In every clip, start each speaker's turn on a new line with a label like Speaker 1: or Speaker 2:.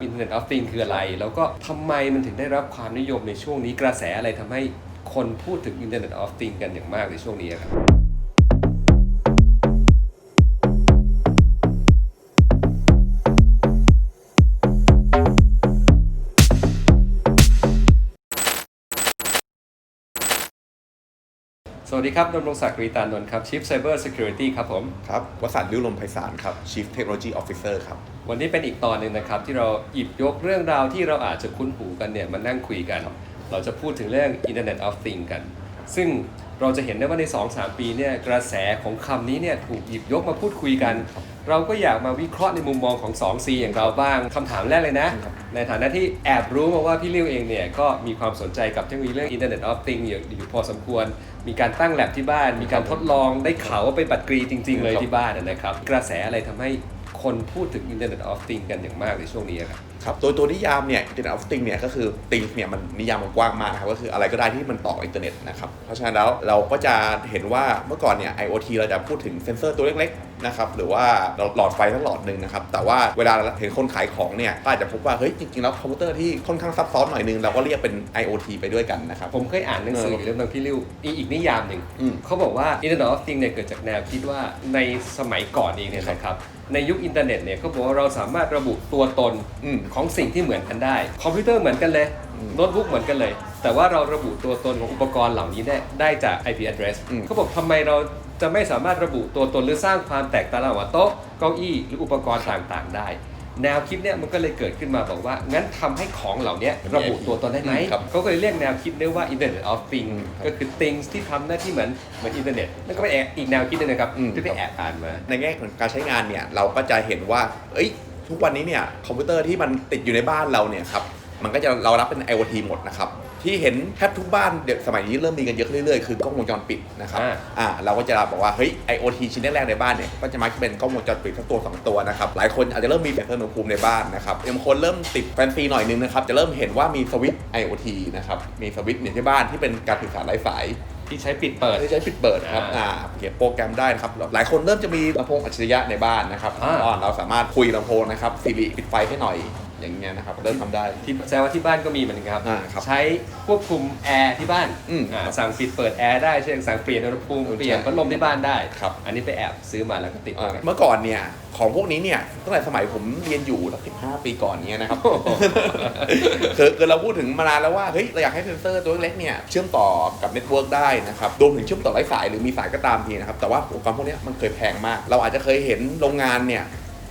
Speaker 1: อินเทอร์เน็ตออฟติงคืออะไร แล้วก็ทำไมมันถึงได้รับความนิยมในช่วงนี้กระแสอะไรทำให้คนพูดถึงอินเทอร์เน็ตออฟติงกันอย่างมากในช่วงนี้ครับ สวัสดีครับดำรงศักดิ์รีตานนท์ครับ Chief Cyber Security ครับผม
Speaker 2: ครับวสันต์ลิ้วลมไพศาลครับ Chief Technology Officer ครับ
Speaker 1: วันนี้เป็นอีกตอนหนึ่งนะครับที่เราหยิบยกเรื่องราวที่เราอาจจะคุ้นหูกันเนี่ยมานั่งคุยกัน เราจะพูดถึงเรื่อง Internet of Things กัน ซึ่งเราจะเห็นได้ว่าใน 2-3 ปีเนี่ยกระแสของคำนี้เนี่ยถูกหยิบยกมาพูดคุยกัน เราก็อยากมาวิเคราะห์ในมุมมองของ 2C อย่างเราบ้างคำถามแรกเลยนะ ในฐานะที่แอบรู้มาว่าพี่ลิวเองเนี่ย ก็มีความสนใจกับเทคโนโลยีเรื่อง Internet of Things อยู่อยู่พอสมควร มีการตั้งแลบที่บ้าน มีการทดลองได้ข่าวว่าเป็นบัตรกรีจริง ๆ เลย
Speaker 2: ครับ
Speaker 1: ที่บ้านนะครับ กระแสอะไรทำให้ คนพูดถึง Internet of Things กันอย่างมากในช่วงนี้ครับ
Speaker 2: ครับตัวตัวนิยามเนี่ย Internet of Things เนี่ยก็คือ Things เนี่ยมันนิยามมันกว้างมากนะครับก็คืออะไรก็ได้ที่มันต่ออินเทอร์เน็ตนะครับเพราะฉะนั้นแล้วเราก็จะเห็นว่าเมื่อก่อนเนี่ย IoT เราจะพูดถึงเซนเซอร์ตัวเล็กๆนะครับหรือว่าหลอดไฟทั้งหลอดหนึ่งนะครับแต่ว่าเวลาเห็นคนขายของเนี่ยก็อาจจะพบว่าเฮ้ยจริงๆแล้วคอมพิวเตอร์ที่ค่อนข้างซับซ้อนหน่อยนึงเราก็เรียกเป็น IoT ไปด้วยกันนะครับ
Speaker 1: ผมเคยอ่านหนังสือ
Speaker 2: เออ
Speaker 1: เรื่องนึงพี่ลิวอีอีกนิยามหนึ่ง
Speaker 2: อืม
Speaker 1: เขาบอกว่า Internet of Things เนี่ยเกิดจากแนวคิดว่าในสมัยก่อนเองเนี่ยนะครับ ในยุคอินเทอร์เน็ตเนี่ยเขาบอกว่าเราสามารถระบุตัวตน
Speaker 2: อืม
Speaker 1: ของสิ่งที่เหมือนกันได้ คอมพิวเตอร์เหมือนกันเลยโน้ตบุ๊กเหมือนกันเลย แต่ว่าเราระบุตัวตนของอุปกรณ์เหล่านี้ได้ได้จาก IP address
Speaker 2: อืม
Speaker 1: เขาบอกทำไมเราจะไม่สามารถระบุตัวตนหรือสร้างความแตกต่างระหว่างโต๊ะเก้าอี้หรืออุปกรณ์ต่างๆ ได้ แนวคิดเนี่ยมันก็เลยเกิดขึ้นมาบอกว่า งั้นทำให้ของเหล่านี้ระบุตัวตนได้ไหม
Speaker 2: ครับ
Speaker 1: เขาก็เลยเรียกแนวคิดนี้ว่า Internet of Things
Speaker 2: ครับ
Speaker 1: ก็คือ things ที่ทำหน้าที่เหมือนเหมือนอินเทอร์เน็ตนั่นก็เป็นอีกแนวคิดหนึงนะครับ
Speaker 2: อืม
Speaker 1: ที่ไปแอบอ่านมา
Speaker 2: ในแง่ของการใช้งานเนี่ยเราก็จะเห็นว่า เอ้ยทุกวันนี้เนี่ยคอมพิวเตอร์ที่มันติดอยู่ในบ้านเราเนี่ยครับมันก็จะเรารับเป็น IoT หมดนะครับ ที่เห็นแทบทุกบ้านเดี๋ยวสมัยนี้เริ่มมีกันเยอะขึ้นเรื่อยๆคือกล้องวงจรปิดนะครับ
Speaker 1: อ่า
Speaker 2: อ่าเราก็จะบอกว่าเฮ้ย IoT ชิ้นแรกๆในบ้านเนี่ยก็จะมักจะเป็นกล้องวงจรปิดสักตัวสองตัวนะครับหลายคนอาจจะเริ่มมีเซ็นเซอร์อุณหภูมิในบ้านนะครับบางคนเริ่มติดแฟนซีหน่อยนึงนะครับจะเริ่มเห็นว่ามีสวิตช์ IoT นะครับมีสวิตช์เนี่ยที่บ้านที่เป็นการสื่อสารไร้สาย
Speaker 1: ที่ใช้ปิดเปิด
Speaker 2: ที่ใช้ปิดเปิดนะครับ
Speaker 1: อ่า
Speaker 2: อ่าเขียนโปรแกรมได้นะครับ หลายคนเริ่มจะมีลำโพงอัจฉริยะในบ้านนะครับ
Speaker 1: อ่า
Speaker 2: อ่าเราสามารถคุยลำโพงนะครับสิริปิดไฟให้หน่อย อย่างเงี้ยนะครับเริ่มทำได้
Speaker 1: ที่แสดงว่าที่บ้านก็มีเหมือนกันครับ
Speaker 2: อ่าครับ
Speaker 1: ใช้ควบคุมแอร์ที่บ้าน
Speaker 2: อืม
Speaker 1: อ่าสั่งปิดเปิดแอร์ได้เช่นสั่งเปลี่ยนอุณหภูมิ
Speaker 2: อืม
Speaker 1: เปลี่ยน
Speaker 2: ใช่
Speaker 1: พัดลมที่บ้านได้
Speaker 2: ครับ
Speaker 1: อันนี้ไปแอบซื้อมาแล้วก็ติด
Speaker 2: อ่า
Speaker 1: ไว้
Speaker 2: เมื่อก่อนเนี่ยของพวกนี้เนี่ยตั้งแต่สมัยผมเรียนอยู่สักสิบห้าปีก่อนเนี้ยนะครับ คือคือเราพูดถึงมานานแล้วว่าเฮ้ยเราอยากให้เซนเซอร์ตัวเล็กๆเนี่ยเชื่อมต่อกับเน็ตเวิร์กได้นะครับรวมถึงเชื่อมต่อไร้สายหรือมีสายก็ตามทีนะครับแต่ว่าอุปกรณ์พวกเนี้ยมันเคยแพงมาก เราอาจจะเคยเห็นโรงงานเนี่ย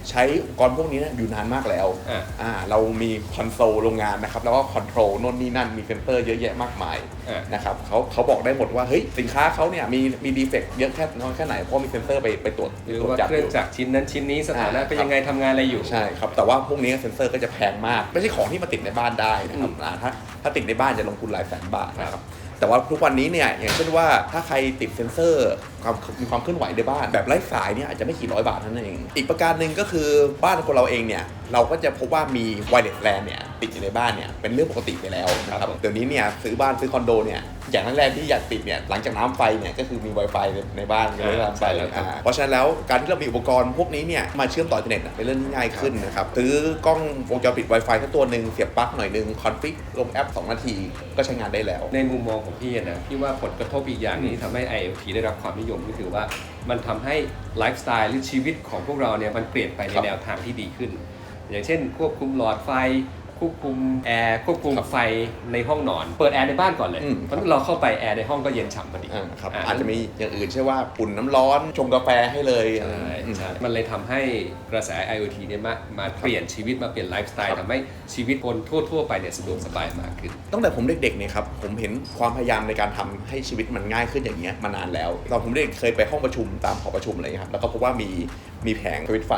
Speaker 2: ใช้อุปกรณ์พวกนี้เนี่ยอยู่นานมากแล้ว
Speaker 1: อ่า
Speaker 2: อ่าเรามีคอนโซลโรงงานนะครับ แล้วก็คอนโทรลโน่นนี่นั่นมีเซนเซอร์เยอะแยะมากมาย
Speaker 1: อ่า
Speaker 2: นะครับเขาเขาบอกได้หมดว่าเฮ้ยสินค้าเขาเนี่ยมีมีดีเฟกต์เยอะแค่น้อยแค่ไหนเพราะมีเซนเซอร์ไปไปตรวจ
Speaker 1: หรือ
Speaker 2: ตรวจ
Speaker 1: ว่า
Speaker 2: จับ
Speaker 1: เครื่อง
Speaker 2: ยู่
Speaker 1: จักรชิ้นนั้นชิ้นนี้สถานะ
Speaker 2: อ่า
Speaker 1: เป็นยังไงทำงานอะไรอยู่
Speaker 2: ใช่ครับ แต่ว่าพวกนี้เซนเซอร์ก็จะแพงมาก ไม่ใช่ของที่มาติดในบ้านได้นะครับอ่าถ้าถ้าติดในบ้านจะลงทุนหลายแสนบาทนะครับแต่ว่าทุกวันนี้เนี่ยอย่างเช่นว่าถ้าใครติดเซนเซอร์ความมีความเคลื่อนไหวในบ้าน แบบไร้สายเนี่ยอาจจะไม่กี่ร้อยบาทเท่านั้นเอง อีกประการหนึ่งก็คือบ้านคนเราเองเนี่ยเราก็จะพบว่ามีไวเลสแลนเนี่ยติดอยู่ในบ้านเนี่ยเป็นเรื่องปกติไปแล้วนะค
Speaker 1: ครั
Speaker 2: รั
Speaker 1: บบผม
Speaker 2: เดี๋ยวนี้เนี่ยซื้อบ้านซื้อคอนโดเนี่ยอย่างแรกๆที่อยากติดเนี่ยหลังจากน้ำไฟเนี่ยก็คือมี Wi-Fi ในบ้านเลยน้ำไฟ
Speaker 1: ใช่แล้วครับ
Speaker 2: อ่าเพราะฉะนั้นแล้วการที่เรามีอุปกรณ์พวกนี้เนี่ยมาเชื่อมต่ออินเทอร์เน็ตน่ะเป็นเรื่องที่ง่ายขึ้นนะครับซื้อกล้องวงจรปิด Wi-Fi สักตัวหนึ่งเสียบปลั๊กหน่อยหนึ่งคอนฟิกลงแอป 2 นาทีก็ใช้งานได้แล้ว
Speaker 1: ในมุมมองของพี่นะพี่ว่าผลกระทบอีกอย่างหนึงที่ทำให้ IoT ได้รับความนิยมก็คือว่ามันทำให้ไลฟ์สไตล์หรือชีวิตของพวกเราเนี่ยมันเปลี่ยนไปใน
Speaker 2: ครับ
Speaker 1: แนวทางที่ดีขึ้น อย่างเช่น ควบคุมหลอดไฟ ควบคุมแอร์ควบคุม
Speaker 2: ครับ
Speaker 1: ไฟในห้องนอน เปิดแอร์ในบ้านก่อนเลย
Speaker 2: อืม
Speaker 1: เพราะฉะนั้นเราเข้าไปแอร์ในห้องก็เย็นฉ่ำพอดี
Speaker 2: อ่าครับ
Speaker 1: อ่า
Speaker 2: อาจจะมีอย่างอื่นใช่ว่าอุ่นน้ำร้อนชงกาแฟให้เลย
Speaker 1: ใช่
Speaker 2: อืม
Speaker 1: ใช่มันเลยทำให้กระแส IoT เนี่ยมามาเปลี่ยนชีวิตมาเปลี่ยนไลฟ์สไต
Speaker 2: ครั
Speaker 1: ล์
Speaker 2: บ
Speaker 1: ทำให้ชีวิตคนทั่ว ๆ ไปเนี่ยสะดวกสบายมากขึ้น
Speaker 2: ตั้งแต่ผมเด็กๆเนี่ยครับผมเห็นความพยายามในการทำให้ชีวิตมันง่ายขึ้นอย่างเงี้ยมานานแล้วตอนผมเด็กเคยไปห้องประชุมตามหอประชุมอะไรเงี้ยครับแล้วก็พบว่ามีมีแผงสวิตช์ไฟ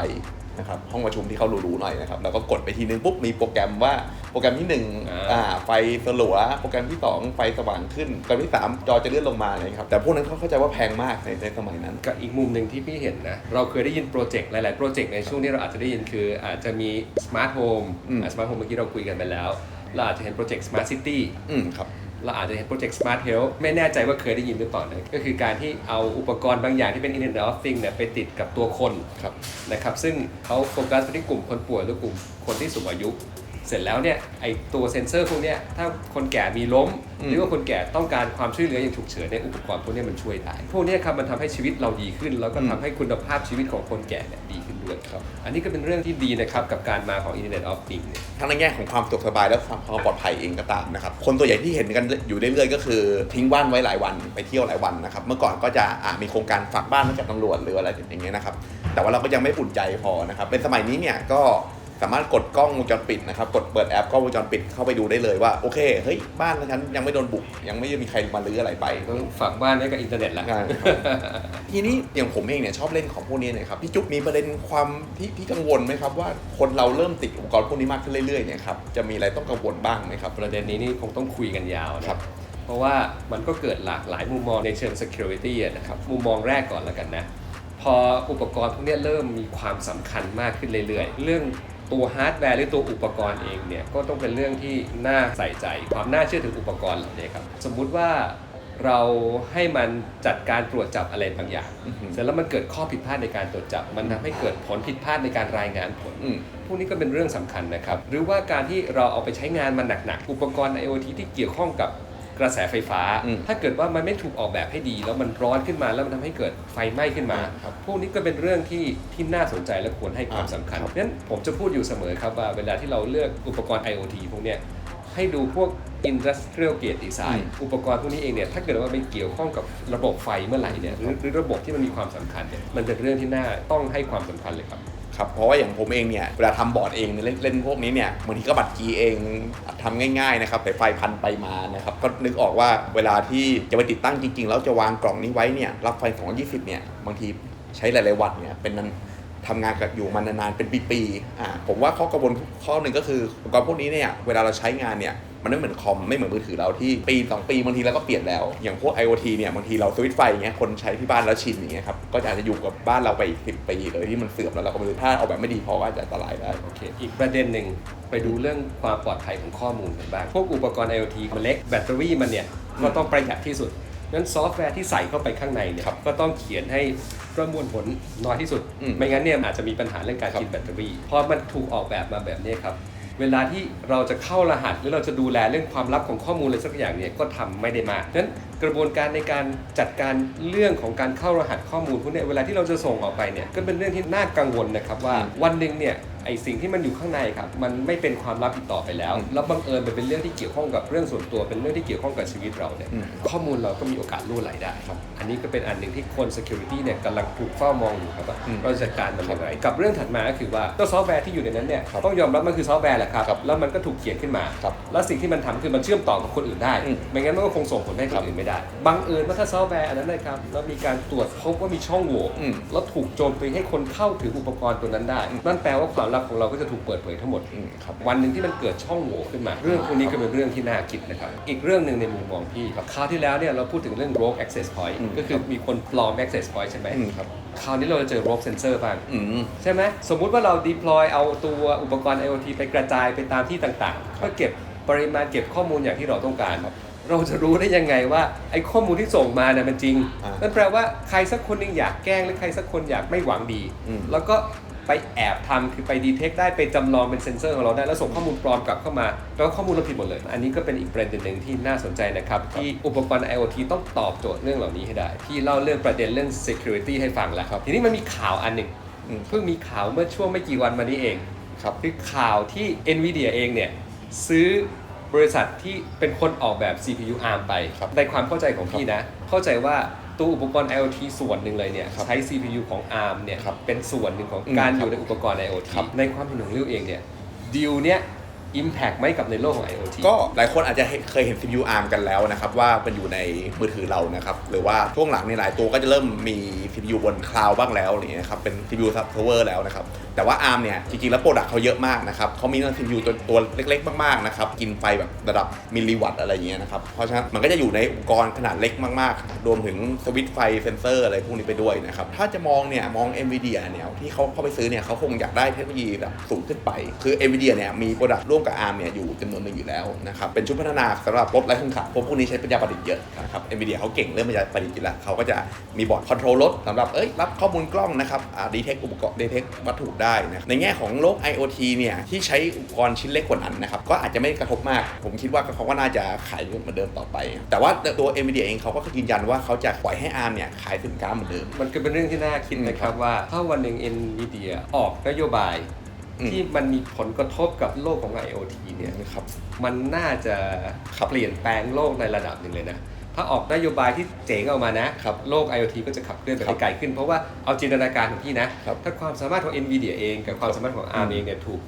Speaker 2: นะครับห้องประชุมที่เขาหรูๆหน่อยนะครับแล้วก็กดไปทีนึงปุ๊บมีโปรแกรมว่าโปรแกรมที่หนึ่ง
Speaker 1: อ่า
Speaker 2: อ่าไฟสลัวโปรแกรมที่สองไฟสว่างขึ้นโปรแกรมที่สามจอจะเลื่อนลงมาเลยครับแต่พวกนั้นเขาเข้าใจว่าแพงมากในในสมัยนั้น
Speaker 1: กับอีกมุมหนึ่งที่พี่เห็นนะ เราเคยได้ยินโปรเจกต์หลาย ๆ โปรเจกต์ในช่วงนี้เราอาจจะได้ยินคืออาจจะมีสมาร์ทโฮม
Speaker 2: อืม
Speaker 1: สมาร์ทโฮมเมื่อกี้เราคุยกันไปแล้ว เราอาจจะเห็นโปรเจกต์สมาร์ทซิตี้
Speaker 2: อืมครับ
Speaker 1: เราอาจจะเห็นโปรเจกต์ Smart Health ไม่แน่ใจว่าเคยได้ยินหรือเปล่านะก็คือการที่เอาอุปกรณ์บางอย่างที่เป็น Internet of Things เนี่ยไปติดกับตัวคน
Speaker 2: ครับ
Speaker 1: นะครับซึ่งเขาโฟกัสไปที่กลุ่มคนป่วยหรือกลุ่มคนที่สูงอายุ เสร็จแล้วเนี่ยไอตัวเซ็นเซอร์พวกเนี้ยถ้าคนแก่มีล้ม
Speaker 2: อืม
Speaker 1: หรือว่าคนแก่ต้องการความช่วยเหลืออย่างฉุกเฉินเนี่ยอุปกรณ์พวกเนี้ยมันช่วยได้ พวกเนี้ยครับมันทำให้ชีวิตเราดีขึ้น แล้วก็ทำให้คุณภาพชีวิตของคนแก่เนี่ยดีขึ้นด้วย
Speaker 2: ครับ
Speaker 1: อันนี้ก็เป็นเรื่องที่ดีนะครับกับการมาของ Internet of Things เนี่ย
Speaker 2: ทั้งในแง่ของความสะดวกสบายและความความปลอดภัยเองก็ตามนะครับคนตัวใหญ่ที่เห็นกันอยู่เรื่อยๆก็คือ ทิ้งบ้านไว้หลายวันไปเที่ยวหลายวันนะครับเมื่อก่อนก็จะอ่ามีโครงการฝากบ้านไว้กับตำรวจหรืออะไรอย่างเงี้ยนะครับแต่ว่าเราก็ยังไม่อุ่นใจพอนะครับเป็นสมัยนี้เนี่ยก็ สามารถกดกล้องวงจรปิดนะครับ กดเปิดแอปกล้องวงจรปิดเข้าไปดูได้เลยว่าโอเคเฮ้ยบ้านฉันยังไม่โดนบุก ยังไม่มีใครมาลื้ออะไรไป
Speaker 1: ต้องฝากบ้านไว้กับอินเทอร์เน็ตละ
Speaker 2: ใช่ครับทีนี้อย่างผมเองเนี่ยชอบเล่นของพวกนี้เนี่ยครับพี่จุ๊บมีประเด็นความที่ที่กังวลไหมครับว่าคนเราเริ่มติดอุปกรณ์พวกนี้มากขึ้นเรื่อยๆเนี่ยครับจะมีอะไรต้องกังวลบ้างไหมครับ
Speaker 1: ประเด็นนี้นี่คงต้องคุยกันยาวนะครับเพราะว่ามันก็เกิดหลากหลายมุมมองในเชิง security อะนะครับมุมมองแรกก่อนแล้วกันนะพออุปกรณ์พวกเนี้ยเริ่มมีความสำคัญมากขึ้นเรื่อยๆ เรื่อง ตัวฮาร์ดแวร์หรือตัวอุปกรณ์เองเนี่ยก็ต้องเป็นเรื่องที่น่าใส่ใจ ความน่าเชื่อถืออุปกรณ์เหล่านี้ครับสมมุติว่าเราให้มันจัดการตรวจจับอะไรบางอย่าง
Speaker 2: อือฮึ
Speaker 1: เสร็จแล้วมันเกิดข้อผิดพลาดในการตรวจจับ มันทำให้เกิดผลผิดพลาดในการรายงานผล
Speaker 2: อืม
Speaker 1: พวกนี้ก็เป็นเรื่องสำคัญนะครับ หรือว่าการที่เราเอาไปใช้งานมันหนักๆ อุปกรณ์ IoT ที่เกี่ยวข้องกับ กระแสไฟฟ้า
Speaker 2: อืม
Speaker 1: ถ้าเกิดว่ามันไม่ถูกออกแบบให้ดี แล้วมันร้อนขึ้นมาแล้วมันทำให้เกิดไฟไหม้ขึ้นมา
Speaker 2: ครับ
Speaker 1: พวกนี้ก็เป็นเรื่องที่ที่น่าสนใจและควรให้ความสำคัญ
Speaker 2: ครับ
Speaker 1: เพราะฉะนั้นผมจะพูดอยู่เสมอครับว่าเวลาที่เราเลือกอุปกรณ์ IoT พวกเนี้ยให้ดูพวก industrial grade design อุปกรณ์พวกนี้เองเนี่ยถ้าเกิดว่าไปเกี่ยวข้องกับระบบไฟเมื่อไหร่เนี่ยหรือหรือระบบที่มันมีความสำคัญเนี่ยมันเป็นเรื่องที่น่าต้องให้ความสำคัญเลยครับ
Speaker 2: ครับเพราะว่าอย่างผมเองเนี่ยเวลาทำบอร์ดเองเล่นเล่นพวกนี้เนี่ยบางทีก็บัตรกีเองทำง่ายๆนะครับแต่ไฟพันไปมานะครับก็นึกออกว่าเวลาที่จะไปติดตั้งจริงๆ แล้วจะวางกล่องนี้ไว้เนี่ยรับไฟ220เนี่ยบางทีใช้หลายๆวันเนี่ยเป็นนั้นทำงานกับอยู่มานานๆเป็นปีๆอ่าผมว่าข้อกังวลข้อหนึ่งก็คืออุปกรณ์พวกนี้เนี่ยเวลาเราใช้งานเนี่ย มันไม่เหมือนคอมไม่เหมือนมือถือเราที่ปีสองปีบางทีเราก็เปลี่ยนแล้วอย่างพวก IoT เนี่ยบางทีเราสวิตช์ไฟอย่างเงี้ยคนใช้ที่บ้านแล้วชินอย่างเงี้ยครับก็อาจจะอยู่กับบ้านเราไปอีกสิปีเลยที่มันเสื่อมแล้วเราก็ไม่รู้ถ้าเอาแบบไม่ดีพอก็อาจจะอันตรายได้
Speaker 1: โอเคอีกประเด็นหนึ่งไปดูเรื่องความปลอดภัยของข้อมูลกันบ้างพวกอุปกรณ์ IoT มันเล็กแบตเตอรี่มันเนี่ยก็ต้องประหยัดที่สุดงั้นซอฟต์แวร์ที่ใส่เข้าไปข้างในเนี่ย
Speaker 2: ครับ
Speaker 1: ก็ต้องเขียนให้ประมวลผลน้อยที่สุด
Speaker 2: อืม
Speaker 1: ไม่งั้นเนี่ยอาจจะมีปัญหาเรื่องการ
Speaker 2: ครับ
Speaker 1: กินแบตเตอรี่พอมันถูกออกแบบมาแบบนี้ครับ เวลาที่เราจะเข้ารหัสหรือเราจะดูแลเรื่องความลับของข้อมูลอะไรสักอย่างเนี่ยก็ทำไม่ได้มากนั้น กระบวนการในการจัดการเรื่องของการเข้ารหัสข้อมูลพวกเนี้เวลาที่เราจะส่งออกไปเนี่ยก็เป็นเรื่องที่น่ากังวลนะครับว่า
Speaker 2: อืม
Speaker 1: วันหนึ่งเนี่ยไอสิ่งที่มันอยู่ข้างในครับมันไม่เป็นความลับอีกต่อไปแล้ว
Speaker 2: อืม
Speaker 1: แล้วบังเอิญมันเป็นเรื่องที่เกี่ยวข้องกับเรื่องส่วนตัวเป็นเรื่องที่เกี่ยวข้องกับชีวิตเราเนี่ย
Speaker 2: อืม
Speaker 1: ข้อมูลเราก็มีโอกาสรั่วไหลได้ครับอันนี้ก็เป็นอันหนึ่งที่คน security เนี่ยกำลังถูกเฝ้ามองอยู่ครับว่า
Speaker 2: อืม
Speaker 1: เราจะจัดการมันอย่างไรกับเรื่องถัดมาก็คือว่าตัวซอฟต์แวร์ที่อยู่ในนั้นเนี่ย
Speaker 2: ครับ
Speaker 1: ต้องยอมรับมันคือซอฟต์แวร์แหละครับ
Speaker 2: ครับ
Speaker 1: แล้วมันก็ถูกเขียนขึ้นมา
Speaker 2: ครับ
Speaker 1: แล้วสิ่งที่มันทำคือมันเชื่อมต่อกับคนอื่นได้
Speaker 2: อืม
Speaker 1: ไม่งั้นมันก็คงส่งผลให้คนอื่นไม่ได้บังเอิญว่าถ้าซอฟต์แวร์อันนั้นนะครับแล้วมีการตรวจพบว่ามีช่องโหว่
Speaker 2: อืม
Speaker 1: แล้วถูกโจมตีให้คนเข้าถึงอุปกรณ์ตัวนั้นได้นั่นแปลว่าความลับของเราก็จะถูกเปิดเผยทั้งหมด
Speaker 2: อืมครับ
Speaker 1: วันหนึ่งที่มันเกิดช่องโหว่ขึ้นมา เรื่องพวกนี้ก็เป็นเรื่องที่น่าคิดนะครับ อีกเรื่องหนึ่งในมุมมองพี่คราวที่แล้วเนี่ยเราพูดถึงเรื่อง rogue access point
Speaker 2: อืม
Speaker 1: ก็คือมีคนปลอม access point ใช่ไหม
Speaker 2: อืมครับ
Speaker 1: คราวนี้เราจะเจอ rogue sensor บ้าง
Speaker 2: อืม
Speaker 1: ใช่ไหมสมมุติว่าเรา deploy เอาตัวอุปกรณ์ IoT ไปกระจายไปตามที่ต่างๆ เพื่อเก็บปริมาณเก็บข้อมูลอย่างที่เราต้องการ เราจะรู้ได้ยังไงว่าไอ้ข้อมูลที่ส่งมาเนี่ยมันจริง
Speaker 2: อ่านั่
Speaker 1: นั่นแปลว่าใครสักคนหนึงอยากแกล้งหรือใครสักคนอยากไม่หวังดี
Speaker 2: อืม
Speaker 1: แล้วก็ไปแอบทำคือไปดีเทคได้ไปจำลองเป็นเซ็นเซอร์ของเราได้แล้วส่งข้อมูลปลอมกลับเข้ามาแปลว่าข้อมูลเราผิดหมดเลย อันนี้ก็เป็นอีกประเด็นหนึ่งที่น่าสนใจนะครับ ที่อุปกรณ์ IoT ต้องตอบโจทย์เรื่องเหล่านี้ให้ได้ที่เล่าเรื่องประเด็นเรื่อง security ให้ฟังแล้วครับทีนี้มันมีข่าวอันหนึ่ง
Speaker 2: อืม
Speaker 1: เพิ่งมีข่าวเมื่อช่วงไม่กี่วันมานี้เอง
Speaker 2: ครับ
Speaker 1: คือข่าวที่ NVIDIA เองเนี่ย ซื้อ บริษัทที่เป็นคนออกแบบ CPU ARM ไป
Speaker 2: ครับ
Speaker 1: ในความเข้าใจของพี่นะ เข้าใจว่าตัวอุปกรณ์ IoT ส่วนหนึ่งเลยเนี่ย
Speaker 2: ครับ
Speaker 1: ใช้ CPU ของ ARM เนี่ย
Speaker 2: ครับ
Speaker 1: เป็นส่วนหนึ่งของ
Speaker 2: อืม
Speaker 1: การ
Speaker 2: ค
Speaker 1: อ
Speaker 2: รับ
Speaker 1: ยู่ในอุปกรณ์ IoT
Speaker 2: ครับ
Speaker 1: ในความเห็นของริวเองเนี่ยดีลเนี่ย Impact ไหมกับในโลกของ IoT
Speaker 2: ก็หลายคนอาจจะเคยเห็น CPU ARM กันแล้วนะครับว่ามันอยู่ในมือถือเรานะครับหรือว่าช่วงหลังในหลายตัวก็จะเริ่มมี CPU บนคลาวด์บ้างแล้วอะไรเงี้ยครับเป็น CPU server แล้วนะครับแต่ว่า ARM เนี่ยจริงๆแล้วโปรดักต์เขาเยอะมากนะครับเขามีทั้ง CPU ตัวตัวเล็กๆ มากๆนะครับกินไฟแบบระดับมิลลิวัตต์อะไรอย่างเงี้ยนะครับเพราะฉะนั้นมันก็จะอยู่ในอุปกรณ์ขนาดเล็กมากๆ รวมถึงสวิตช์ไฟเซนเซอร์อะไรพวกนี้ไปด้วยนะครับถ้าจะมองเนี่ยมอง NVIDIA เนี่ยที่เขาเข้าไปซื้อเนี่ยเขาคงอยากได้เทคโนโลยีแบบสูงขึ้นไป คือ NVIDIA เนี่ยมีโปรดักต์ร่ววมกับ ARM เนี่ยอยู่จำนวนหนึ่งอยู่แล้วนะครับเป็นชุดพัฒนาสำหรับรถไร้คนขับพวกพวกนี้ใช้ปัญญาประดิษฐ์เยอะนะครับ NVIDIA เดียเขาเก่งเรื่องปัญญาประดิษฐ์อยู่แล้วเขาก็จะมีบอร์ดคอนโทรลรถสำหรับเอ้ยรับข้อมูลกล้องนะครับดีเทคอุปกรณ์ดีเทควัตถุได้นะในแง่ของโลก IoT เนี่ยที่ใช้อุปกรณ์ชิ้นเล็กกว่านั้นนะครับก็อาจจะไม่กระทบมาก ผมคิดว่าเขาก็น่าจะขายเหมือนเดิมต่อไป แต่ว่าตัว NVIDIA เองเขาก็ยืนยันว่าเขาจะปล่อยให้ ARM เนี่ยขายสินค้าเหมือนเดิม
Speaker 1: มันก็เป็นเรื่องที่น่าคิดนะครับว่าถ้าวันหนึ่ง NVIDIA ออกนโยบาย ที่มันมีผลกระทบกับโลกของ IoT เนี่ย
Speaker 2: นะครับ
Speaker 1: มันน่าจะ
Speaker 2: ครับ
Speaker 1: เปลี่ยนแปลงโลกในระดับหนึ่งเลยนะถ้าออกนโยบายที่เจ๋งออกมานะ
Speaker 2: ครับ
Speaker 1: โลก IoT ก็จะขับเคลื่อนไป
Speaker 2: ครับ
Speaker 1: ได้ไกลขึ้น เพราะว่าเอาจินตนาการของพี่นะ
Speaker 2: ครับ
Speaker 1: ถ้าความสามารถของ NVIDIA เอง กับความสามารถของ ARM
Speaker 2: อืม
Speaker 1: เองเนี่ยถูก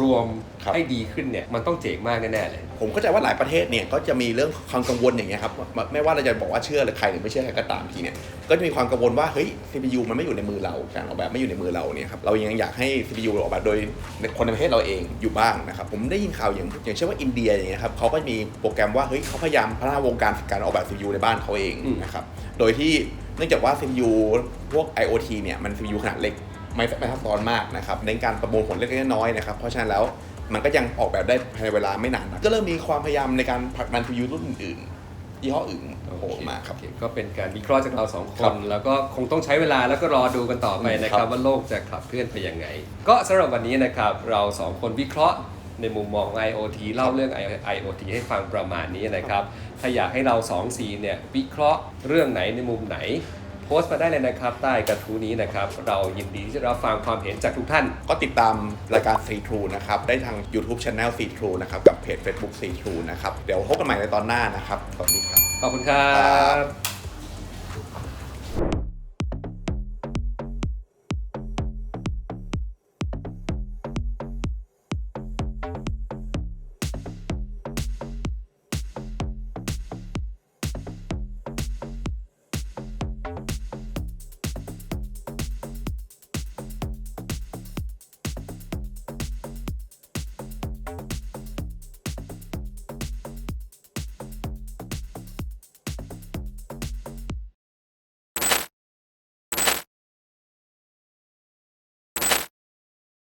Speaker 1: รวม
Speaker 2: ครับ
Speaker 1: ให้ดีขึ้นเนี่ยมันต้องเจ๋งมากแน่ๆเลย
Speaker 2: ผมเข้าใจว่าหลายประเทศเนี่ยก็จะมีเรื่องความกังวลอย่างเงี้ยครับไม่ไม่ว่าเราจะบอกว่าเชื่อหรือใครหรือไม่เชื่อใครก็ตามทีเนี่ยก็จะมีความกังวลว่าเฮ้ย CPU มันไม่อยู่ในมือเราการออกแบบไม่อยู่ในมือเราเนี่ยครับเรายังอยากให้ CPU ออกแบบโดยคนในประเทศเราเองอยู่บ้างนะครับผมได้ยินข่าวอย่างอย่างเช่นว่าอินเดียอย่างเงี้ยครับเขาก็มีโปรแกรมว่าเฮ้ยเขาพยายามพัฒนาวงการการออกแบบ CPU ในบ้านเขาเอง
Speaker 1: อืม
Speaker 2: นะครับโดยที่เนื่องจากว่า CPU พวก IoT เนี่ยมัน CPU ขนาดเล็ก ไม่ไม่ซับซ้อนมากนะครับในการประมวลผลเล็กๆน้อยๆนะครับ เพราะฉะนั้นแล้วมันก็ยังออกแบบได้ภายในเวลาไม่นานนะก็เริ่มมีความพยายามในการผลักดัน CPU รุ่นอื่นๆยี่ห้ออื่นโผล่ออกมาครับ
Speaker 1: โอเคก็เป็นการวิเคราะห์จากเราสองค
Speaker 2: ครั
Speaker 1: น
Speaker 2: บ
Speaker 1: แล้วก็คงต้องใช้เวลาแล้วก็รอดูกันต่อไปนะค
Speaker 2: ครั
Speaker 1: รับบ ว่าโลกจะขับเคลื่อนไปยังไง ก็สำหรับวันนี้นะครับเราสองคนวิเคราะห์ในมุมมองของ IoT เล่าเรื่อง IoT ให้ฟังประมาณนี้นะครับ ถ้าอยากให้เรา2 c เนี่ยวิเคราะห์เรื่องไหนในมุมไหน โพสต์มาได้เลยนะครับ ใต้กระทู้นี้นะครับ เรายินดีที่จะรับฟังความเห็นจากทุกท่าน
Speaker 2: ก็ติดตามรายการ C True นะครับ ได้ทาง YouTube Channel C True นะครับ กับเพจ Facebook C True นะครับ เดี๋ยวพบกันใหม่ในตอนหน้านะครับ สวัสดีครับ
Speaker 1: ขอบคุณครับ